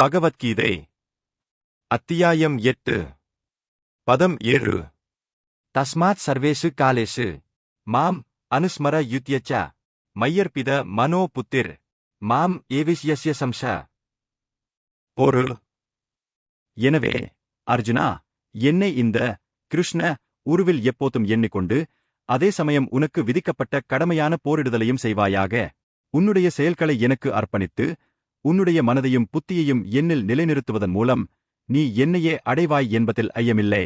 பகவத்கீதை. அத்தியாயம் எட்டு. பதம் ஏழு. தஸ்மாத் சர்வேஷு காலேஷு மாம் அனுஸ்மர யுத்யச்ச. மையர்பித மனோ புத்திர். மாம் ஏவிஷ்யஸ்ய சம்ச. பொருள் எனவே அர்ஜுனா என்னை இந்த கிருஷ்ண உருவில் எப்போதும் எண்ணிக்கொண்டு அதே சமயம் உனக்கு விதிக்கப்பட்ட கடமையான போரிடுதலையும் செய்வாயாக. உன்னுடைய செயல்களை எனக்கு அர்ப்பணித்து உன்னுடைய மனதையும் புத்தியையும் என்னில் நிலைநிறுத்துவதன் மூலம் நீ என்னையே அடைவாய் என்பதில் ஐயமில்லை.